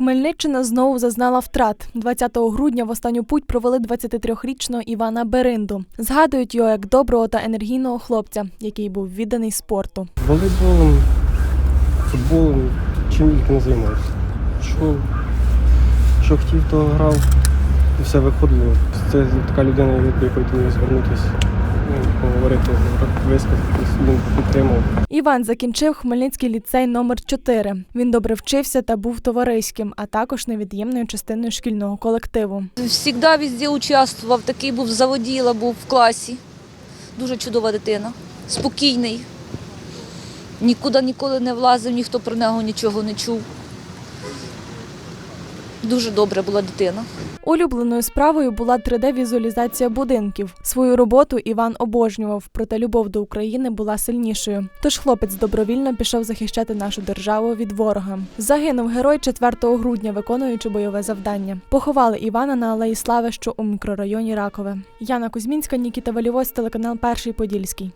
Хмельниччина знову зазнала втрат. 20 грудня в останню путь провели 23-річного Івана Беринду. Згадують його як доброго та енергійного хлопця, який був відданий спорту. Волейболом, футболом, чим тільки не займався. Що, що хотів, то грав, і все виходило. Це така людина, до якої ти звернутися, ну, поговорити, висказатись, він підтримав. Іван закінчив Хмельницький ліцей номер 4 Він добре вчився та був товариським, а також невід'ємною частиною шкільного колективу. Всігда везде участвував, такий був заводіла, був в класі. Дуже чудова дитина, спокійний. Нікуди ніколи не влазив, ніхто про нього нічого не чув. Дуже добра була дитина. Улюбленою справою була 3D-візуалізація будинків. Свою роботу Іван обожнював, проте любов до України була сильнішою. Тож хлопець добровільно пішов захищати нашу державу від ворога. Загинув герой 4 грудня, виконуючи бойове завдання. Поховали Івана на алеї Слави, що у мікрорайоні Ракове. Яна Кузьмінська, Нікіта Валівось, телеканал Перший Подільський.